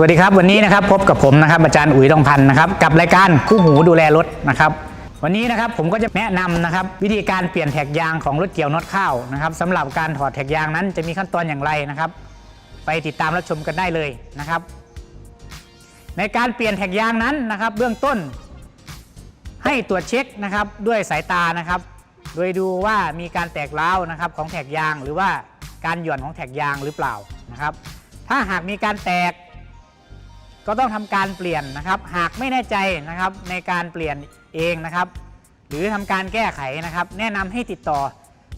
วัสดีครับวันนี้นะครับพบกับผมนะครับอาจารย์อุ๋ยทองพันธ์นะครับกับรายการคู่หูดูแลรถนะครับวันนี้นะครับผมก็จะแนะนำนะครับวิธีการเปลี่ยนแท็กยางของรถเกี่ยวน็อตข้าวนะครับสำหรับการถอดแท็กยางนั้นจะมีขั้นตอนอย่างไรนะครับ ไปติดตามรับชมกันได้เลยนะครับ ในการเปลี่ยนแท็กยางนั้นนะครับ เบื้องต้น ให้ตรวจเช็คนะครับด้วยสายตานะครับ โดยดูว่ามีการแตกร้าวนะครับของแท็กยางหรือว่าการหย่อนของแท็กยางหรือเปล่านะครับ ถ้าหากมีการแตก ก็ต้องทำการเปลี่ยนนะครับ หากไม่แน่ใจนะครับในการเปลี่ยนเองนะครับ หรือทำการแก้ไขนะครับ แนะนำให้ติดต่อ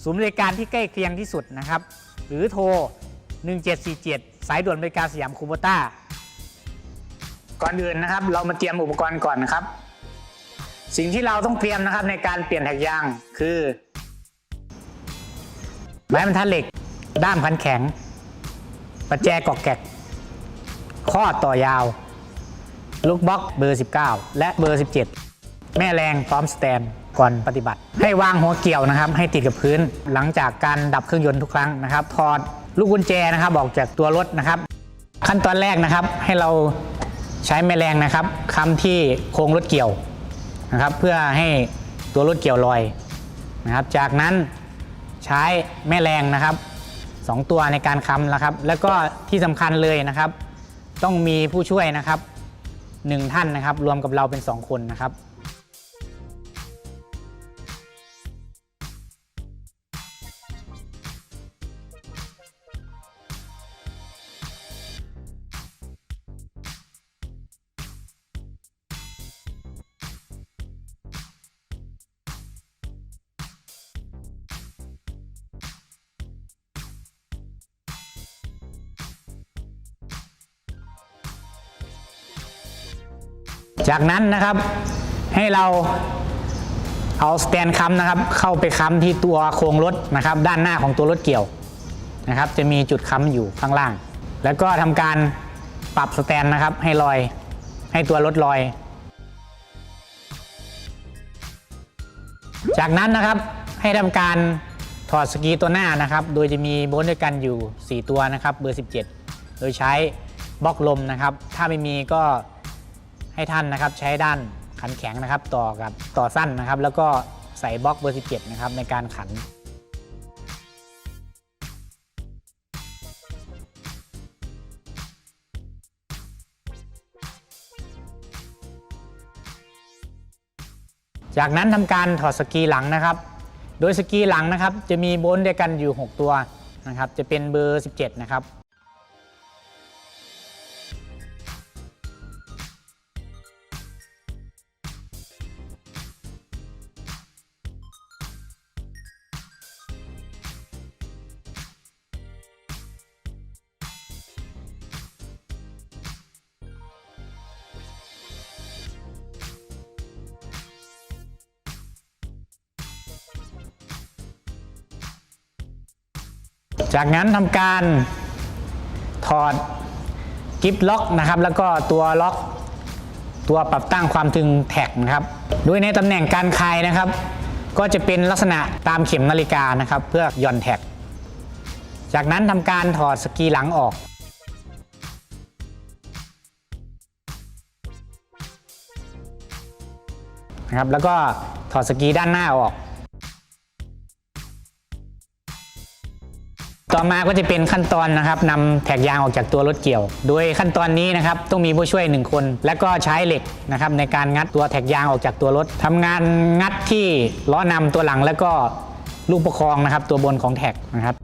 ศูนย์บริการที่ใกล้เคียงที่สุดนะครับ หรือโทร 1747 สายด่วนบริการสยามคูโบต้าก่อนอื่นนะครับ เรามาเตรียมอุปกรณ์ก่อนนะครับ สิ่งที่เราต้องเตรียมนะครับในการเปลี่ยนแท็กยางคือ ไม้บรรทัดเหล็ก ด้ามคันแข็ง ประแจกอกแกก ข้อต่อยาว ลูกบล็อกเบอร์ 19 และเบอร์ 17 แม่แรงพร้อมสแตนก่อนปฏิบัติ ให้วางหัวเกี่ยวนะครับ ให้ติดกับพื้น หลังจากการดับเครื่องยนต์ทุกครั้งนะครับถอดลูกกุญแจนะครับออกจากตัวรถนะครับ ขั้นตอนแรกนะครับให้เราใช้แม่แรงนะครับคำที่โครงรถเกี่ยวนะครับ เพื่อให้ตัวรถเกี่ยวลอยนะครับ จากนั้นใช้แม่แรงนะครับสองตัวในการค้ำนะครับ แล้วก็ที่สำคัญเลยนะครับ ต้องมีผู้ช่วยนะครับหนึ่งท่านนะครับ รวมกับเราเป็นสองคนนะครับ จากนั้นนะครับให้เราเอาสแตนค้ำนะครับ เข้าไปค้ำที่ตัวโครงรถนะครับ ด้านหน้าของตัวรถเกี่ยวนะครับ จะมีจุดค้ำอยู่ข้างล่าง แล้วก็ทำการปรับสแตนนะครับ ให้ลอยให้ตัวรถลอย จากนั้นนะครับให้ทำการถอดสกีตัวหน้านะครับ โดยจะมีโบนด้วยกันอยู่ 4 ตัวนะครับ เบอร์ 17 โดยใช้บล็อกลมนะครับ ถ้าไม่มีก็ ให้ท่านนะครับใช้ด้านขันแข็งนะครับ ต่อกับต่อสั้นนะครับ แล้วก็ใส่บล็อกเบอร์ 17 นะครับในการขันจากนั้นทำการถอดสกีหลังนะครับ โดยสกีหลังนะครับจะมีโบนด้วยกันอยู่ 6 ตัวนะครับ จะเป็นเบอร์ 17 นะครับ จากนั้นทำการถอดกิฟล็อกนะครับ แล้วก็ตัวล็อกตัวปรับตั้งความตึงแท็กนะครับ โดยในตำแหน่งการคลายนะครับ ก็จะเป็นลักษณะตามเข็มนาฬิกานะครับ เพื่อหย่อนแท็ก จากนั้นทำการถอดสกีหลังออกนะครับแล้วก็ถอดสกีด้านหน้าออก ต่อมาก็จะเป็นขั้นตอนนะครับนำแท็กยางออกจากตัวรถเกี่ยว โดยขั้นตอนนี้นะครับต้องมีผู้ช่วยหนึ่งคน และก็ใช้เหล็กนะครับในการงัดตัวแท็กยางออกจากตัวรถทำงานงัดที่ล้อนำตัวหลัง แล้วก็ลูกประคองนะครับตัวบนของแท็กนะครับ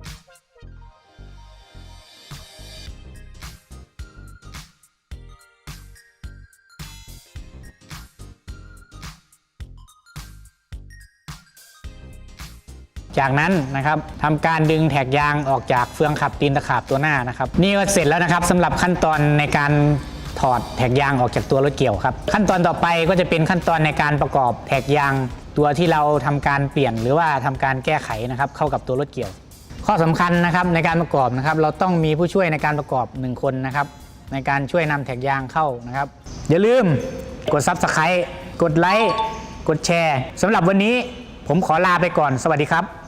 จากนั้นนะครับทำการดึงแท็กยางออกจากเฟืองขับตีนตะขาบตัวหน้านะครับนี่ก็เสร็จแล้วนะครับสำหรับขั้นตอนในการถอดแท็กยางออกจากตัวรถเกี่ยวครับ ขั้นตอนต่อไปก็จะเป็นขั้นตอนในการประกอบแท็กยาง ตัวที่เราทำการเปลี่ยนหรือว่าทำการแก้ไขนะครับเข้ากับตัวรถเกี่ยว ข้อสำคัญนะครับในการประกอบนะครับเราต้องมีผู้ช่วยในการประกอบ 1 คนนะครับในการช่วยนำแท็กยางเข้านะครับ อย่าลืมกด Subscribe กดไลค์กดแชร์สำหรับวันนี้ ผมขอลาไปก่อน สวัสดีครับ